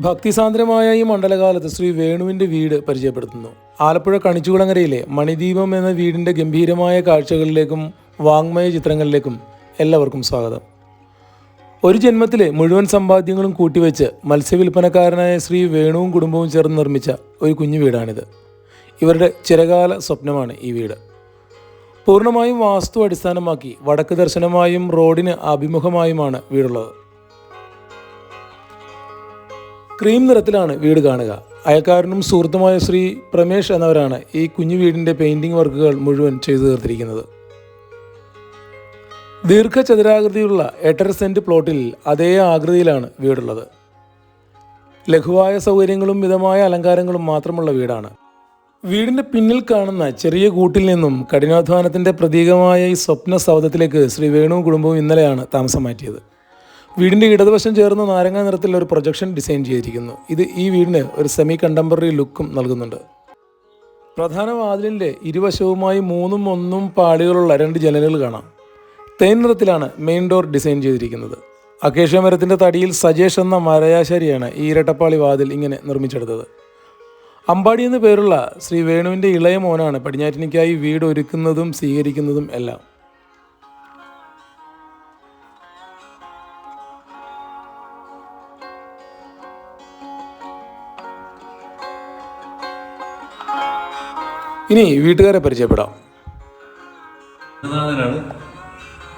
ഭക്തിസാന്ദ്രമായ ഈ മണ്ഡലകാലത്ത് ശ്രീ വേണുവിന്റെ വീട് പരിചയപ്പെടുത്തുന്നു. ആലപ്പുഴ കണിച്ചുകുളങ്ങരയിലെ മണിദീപം എന്ന വീടിന്റെ ഗംഭീരമായ കാഴ്ചകളിലേക്കും വാങ്മയ ചിത്രങ്ങളിലേക്കും എല്ലാവർക്കും സ്വാഗതം. ഒരു ജന്മത്തിലെ മുഴുവൻ സമ്പാദ്യങ്ങളും കൂട്ടിവെച്ച് മത്സ്യവിൽപ്പനക്കാരനായ ശ്രീ വേണുവും കുടുംബവും ചേർന്ന് നിർമ്മിച്ച ഒരു കുഞ്ഞു വീടാണിത്. ഇവരുടെ ചിരകാല സ്വപ്നമാണ് ഈ വീട്. പൂർണമായും വാസ്തു അടിസ്ഥാനമാക്കി വടക്ക് ദർശനമായും റോഡിന് അഭിമുഖമായുമാണ് വീടുള്ളത്. ക്രീം നിറത്തിലാണ് വീട് കാണുക. അയൽക്കാരനും സുഹൃത്തുമായ ശ്രീ പ്രമേഷ് എന്നവരാണ് ഈ കുഞ്ഞു വീടിന്റെ പെയിന്റിംഗ് വർക്കുകൾ മുഴുവൻ ചെയ്തു തീർത്തിരിക്കുന്നത്. ദീർഘചതുരാകൃതിയുള്ള എട്ടര സെന്റ് പ്ലോട്ടിൽ അതേ ആകൃതിയിലാണ് വീടുള്ളത്. ലഘുവായ സൗകര്യങ്ങളും മിതമായ അലങ്കാരങ്ങളും മാത്രമുള്ള വീടാണ്. വീടിന്റെ പിന്നിൽ കാണുന്ന ചെറിയ കൂട്ടിൽ നിന്നും കഠിനാധ്വാനത്തിന്റെ പ്രതീകമായ ഈ സ്വപ്ന സൗധത്തിലേക്ക് ശ്രീ വേണു കുടുംബവും ഇന്നലെയാണ് താമസം മാറ്റിയത്. വീടിന്റെ ഇടതുവശം ചേർന്ന് നാരങ്ങ നിറത്തിലുള്ള ഒരു പ്രൊജക്ഷൻ ഡിസൈൻ ചെയ്തിരിക്കുന്നു. ഇത് ഈ വീടിന് ഒരു സെമി കണ്ടംപററി ലുക്കും നൽകുന്നുണ്ട്. പ്രധാന വാതിലിന്റെ ഇരുവശവുമായി മൂന്നും ഒന്നും പാളികളുള്ള രണ്ട് ജനലുകൾ കാണാം. തേൻ നിറത്തിലാണ് മെയിൻ ഡോർ ഡിസൈൻ ചെയ്തിരിക്കുന്നത്. അക്കേഷ്യ മരത്തിന്റെ തടിയിൽ സജേഷ് എന്ന മരയാശാരിയാണ് ഈ ഇരട്ടപ്പാളി വാതിൽ ഇങ്ങനെ നിർമ്മിച്ചെടുത്തത്. അമ്പാടി എന്നു പേരുള്ള ശ്രീ വേണുവിന്റെ ഇളയ മോനാണ് പടിഞ്ഞാറ്റിനിക്കായി വീട് ഒരുക്കുന്നതും സ്വീകരിക്കുന്നതും എല്ലാം. ഇനി വീട്ടുകാരെ പരിചയപ്പെടാം.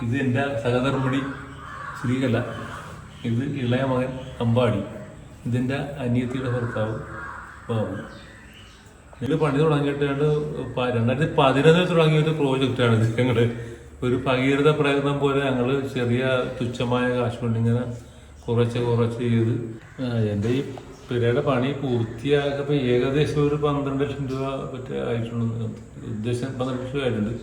ഇത് എന്റെ സഹധർമ്മിണി ശ്രീകല ഇത് ഇളയ മകൻ അമ്പാടി ഇതിന്റെ അനിയത്തിയുടെ ഭർത്താവ് ബാബു. ഇത് പണി തുടങ്ങിയിട്ട് രണ്ടായിരത്തി പതിനൊന്നിൽ തുടങ്ങിയ ഒരു പ്രോജക്റ്റാണ് ഇത് ഞങ്ങൾ ഒരു ഭഗീരഥ പ്രയത്നം പോലെ ഞങ്ങൾ ചെറിയ തുച്ഛമായ കാശ് കൊണ്ട് ഇങ്ങനെ കുറച്ച് കുറച്ച് ചെയ്ത് എന്റെ ഈ പിരയുടെ പണി പൂർത്തിയാക്കപ്പോൾ ഏകദേശം ഒരു പന്ത്രണ്ട് ലക്ഷം രൂപ പറ്റി ആയിട്ടുണ്ട് ഉദ്ദേശം പന്ത്രണ്ട് ലക്ഷം രൂപ ആയിട്ടുണ്ട്.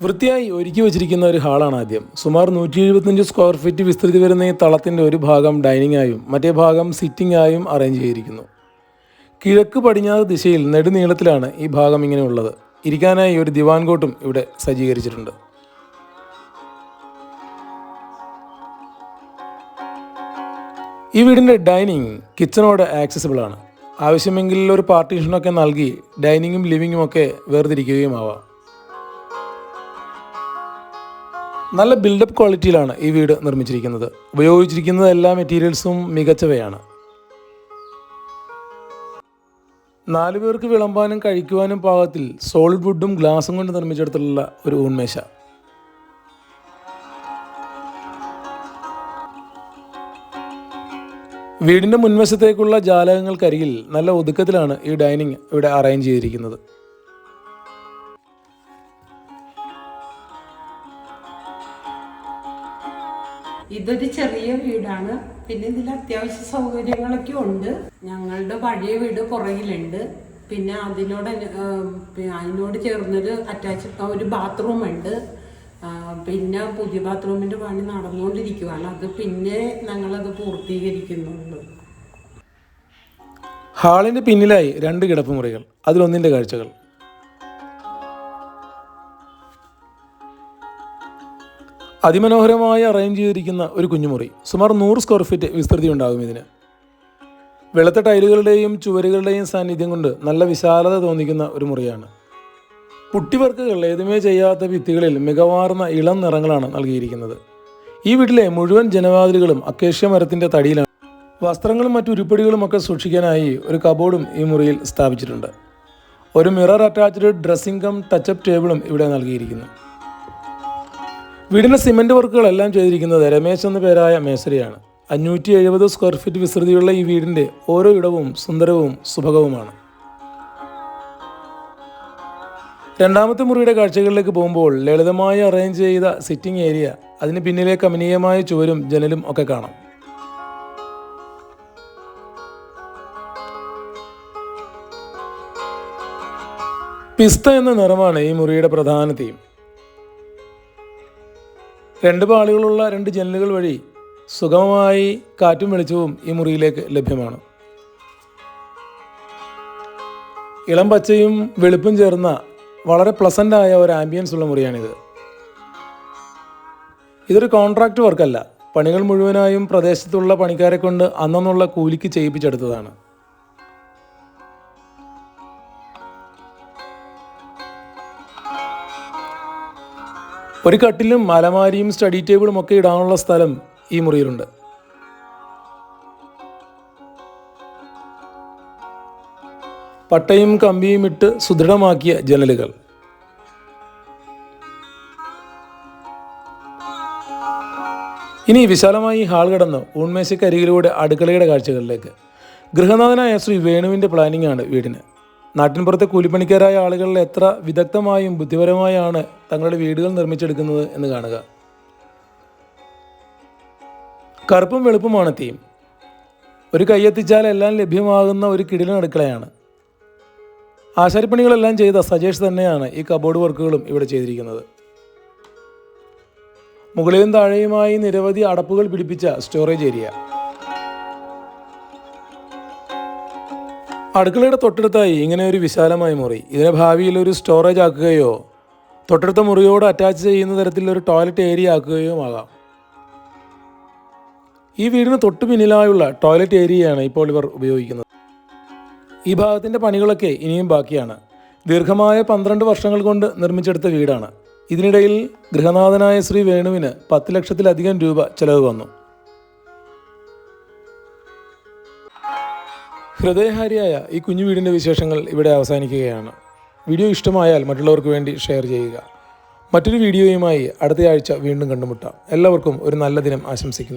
വൃത്തിയായി ഒരുക്കി വെച്ചിരിക്കുന്ന ഒരു ഹാളാണ് ആദ്യം. സുമാർ നൂറ്റി എഴുപത്തഞ്ച് സ്ക്വയർ ഫീറ്റ് വിസ്തൃതി വരുന്ന ഈ തളത്തിന്റെ ഒരു ഭാഗം ഡൈനിങ് ആയും മറ്റേ ഭാഗം സിറ്റിംഗ് ആയും അറേഞ്ച് ചെയ്തിരിക്കുന്നു. കിഴക്ക് പടിഞ്ഞാറ് ദിശയിൽ നെടുനീളത്തിലാണ് ഈ ഭാഗം ഇങ്ങനെ ഉള്ളത്. ഇരിക്കാനായി ഒരു ദിവാൻ കോട്ടും ഇവിടെ സജ്ജീകരിച്ചിട്ടുണ്ട്. ഈ വീടിന്റെ ഡൈനിങ് കിച്ചണോട് ആക്സസിബിൾ ആണ്. ആവശ്യമെങ്കിൽ ഒരു പാർട്ടീഷനൊക്കെ നൽകി ഡൈനിങ്ങും ലിവിങ്ങും ഒക്കെ വേർതിരിക്കുകയും ആവാം. നല്ല ബിൽഡപ്പ് ക്വാളിറ്റിയിലാണ് ഈ വീട് നിർമ്മിച്ചിരിക്കുന്നത്. ഉപയോഗിച്ചിരിക്കുന്ന എല്ലാ മെറ്റീരിയൽസും മികച്ചവയാണ്. നാലു പേർക്ക് വിളമ്പാനും കഴിക്കുവാനും പാകത്തിൽ സോളിഡ് വുഡും ഗ്ലാസും കൊണ്ട് നിർമ്മിച്ചെടുത്തുള്ള ഒരു ഊൺമേശ. വീടിന്റെ മുൻവശത്തേക്കുള്ള ജാലകങ്ങൾക്കരികിൽ നല്ല ഒതുക്കത്തിലാണ് ഈ ഡൈനിങ് ഇവിടെ അറേഞ്ച് ചെയ്തിരിക്കുന്നത്. ഇതൊരു ചെറിയ വീടാണ്. പിന്നെ ഇതിൽ അത്യാവശ്യ സൗകര്യങ്ങളൊക്കെ ഉണ്ട്. ഞങ്ങളുടെ പഴയ വീട് പുറകിലുണ്ട്. പിന്നെ അതിനോട് അതിനോട് ചേർന്നൊരു അറ്റാച്ച് ഒരു ബാത്റൂം ഉണ്ട്. പിന്നെ പുതിയ ബാത്റൂമിന്റെ പണി നടന്നുകൊണ്ടിരിക്കുകയാണ് അത് പിന്നെ ഞങ്ങളത് പൂർത്തീകരിക്കുന്നുണ്ട് ഹാളിന്റെ പിന്നിലായി രണ്ട് കിടപ്പുമുറികൾ അതിലൊന്നിന്റെ കാഴ്ചകൾ. അതിമനോഹരമായി അറേഞ്ച് ചെയ്തിരിക്കുന്ന ഒരു കുഞ്ഞുമുറി സുമാർ നൂറ് സ്ക്വയർ ഫീറ്റ് വിസ്തൃതി ഉണ്ടാകും ഇതിന്. വെളുത്ത ടൈലുകളുടെയും ചുവരുകളുടെയും സാന്നിധ്യം കൊണ്ട് നല്ല വിശാലത തോന്നിക്കുന്ന ഒരു മുറിയാണ്. പുട്ടിവർക്കുകൾ ഏതുമേ ചെയ്യാത്ത ഭിത്തികളിൽ മികവാർന്ന ഇളം നിറങ്ങളാണ് നൽകിയിരിക്കുന്നത്. ഈ വീട്ടിലെ മുഴുവൻ ജനവാതിലുകളും അക്കേഷ്യ മരത്തിന്റെ തടിയിലാണ്. വസ്ത്രങ്ങളും മറ്റു ഉരുപ്പടികളും ഒക്കെ സൂക്ഷിക്കാനായി ഒരു കബോർഡും ഈ മുറിയിൽ സ്ഥാപിച്ചിട്ടുണ്ട്. ഒരു mirror attached dressing cum touch up ടേബിളും ഇവിടെ നൽകിയിരിക്കുന്നു. വീടിന്റെ സിമന്റ് വർക്കുകളെല്ലാം ചെയ്തിരിക്കുന്നത് രമേശ് എന്ന പേരായ മേസരിയാണ് അഞ്ഞൂറ്റി എഴുപത് സ്ക്വയർ ഫീറ്റ് വിസ്തൃതിയുള്ള ഈ വീടിന്റെ ഓരോ ഇടവും സുന്ദരവും സുഭകവുമാണ്. രണ്ടാമത്തെ മുറിയുടെ കാഴ്ചകളിലേക്ക് പോകുമ്പോൾ ലളിതമായി അറേഞ്ച് ചെയ്ത സിറ്റിംഗ് ഏരിയ അതിന് പിന്നിലെ കമനീയമായ ചുവരും ജനലും ഒക്കെ കാണാം. പിസ്ത എന്ന നിറമാണ് ഈ മുറിയുടെ പ്രധാന തീം രണ്ട് പാളികളുള്ള രണ്ട് ജനലുകൾ വഴി സുഗമമായി കാറ്റും വെളിച്ചവും ഈ മുറിയിലേക്ക് ലഭ്യമാണ്. ഇളം പച്ചയും വെളുപ്പും ചേർന്ന വളരെ പ്ലസന്റ് ആയ ഒരു ആംബിയൻസ് ഉള്ള മുറിയാണിത്. ഇതൊരു കോൺട്രാക്റ്റ് വർക്കല്ല പണികൾ മുഴുവനായും പ്രദേശത്തുള്ള പണിക്കാരെ കൊണ്ട് അന്നന്നുള്ള കൂലിക്ക് ചെയ്യിപ്പിച്ചെടുത്തതാണ്. ഒരു കട്ടിലും അലമാരിയും സ്റ്റഡി ടേബിളും ഒക്കെ ഇടാനുള്ള സ്ഥലം ഈ മുറിയിലുണ്ട്. പട്ടയും കമ്പിയും ഇട്ട് സുദൃഢമാക്കിയ ജനലുകൾ. ഇനി വിശാലമായി ഹാൾ കടന്ന് ഊൺമേശക്കരികിലൂടെ അടുക്കളയുടെ കാഴ്ചകളിലേക്ക്. ഗൃഹനാഥനായ ശ്രീ വേണുവിന്റെ പ്ലാനിംഗ് ആണ് വീടിന്. നാട്ടിൻപുറത്തെ കൂലിപ്പണിക്കാരായ ആളുകൾ എത്ര വിദഗ്ധമായും ബുദ്ധിപരമായാണ് തങ്ങളുടെ വീടുകൾ നിർമ്മിച്ചെടുക്കുന്നത് എന്ന് കാണുക. കറുപ്പും വെളുപ്പുമാണ് തീം ഒരു കൈയെത്തിച്ചാൽ എല്ലാം ലഭ്യമാകുന്ന ഒരു കിടിലൻ അടുക്കളയാണ്. ആശാരിപ്പണികളെല്ലാം ചെയ്ത സജേഷ് തന്നെയാണ് ഈ കബോർഡ് വർക്കുകളും ഇവിടെ ചെയ്തിരിക്കുന്നത്. മുകളിലും താഴെയുമായി നിരവധി അടപ്പുകൾ പിടിപ്പിച്ച സ്റ്റോറേജ് ഏരിയ. അടുക്കളയുടെ തൊട്ടടുത്തായി ഇങ്ങനെ ഒരു വിശാലമായ മുറി. ഇതിനെ ഭാവിയിൽ ഒരു സ്റ്റോറേജ് ആക്കുകയോ തൊട്ടടുത്ത മുറിയോട് അറ്റാച്ച് ചെയ്യുന്ന തരത്തിൽ ഒരു ടോയ്ലറ്റ് ഏരിയ ആക്കുകയോ ആകാം. ഈ വീടിന് തൊട്ടു പിന്നിലായുള്ള ടോയ്ലറ്റ് ഏരിയയാണ് ഇപ്പോൾ ഇവർ ഉപയോഗിക്കുന്നത്. ഈ ഭാഗത്തിന്റെ പണികളൊക്കെ ഇനിയും ബാക്കിയാണ്. ദീർഘമായ പന്ത്രണ്ട് വർഷങ്ങൾ കൊണ്ട് നിർമ്മിച്ചെടുത്ത വീടാണ്. ഇതിനിടയിൽ ഗൃഹനാഥനായ ശ്രീ വേണുവിന് പത്ത് ലക്ഷത്തിലധികം രൂപ ചെലവ് വന്നു. ഹൃദയഹാരിയായ ഈ കുഞ്ഞു വീടിന്റെ വിശേഷങ്ങൾ ഇവിടെ അവസാനിക്കുകയാണ്. വീഡിയോ ഇഷ്ടമായാൽ മറ്റുള്ളവർക്ക് വേണ്ടി ഷെയർ ചെയ്യുക. മറ്റൊരു വീഡിയോയുമായി അടുത്തയാഴ്ച വീണ്ടും കണ്ടുമുട്ടാം. എല്ലാവർക്കും ഒരു നല്ല ദിനം ആശംസിക്കുന്നു.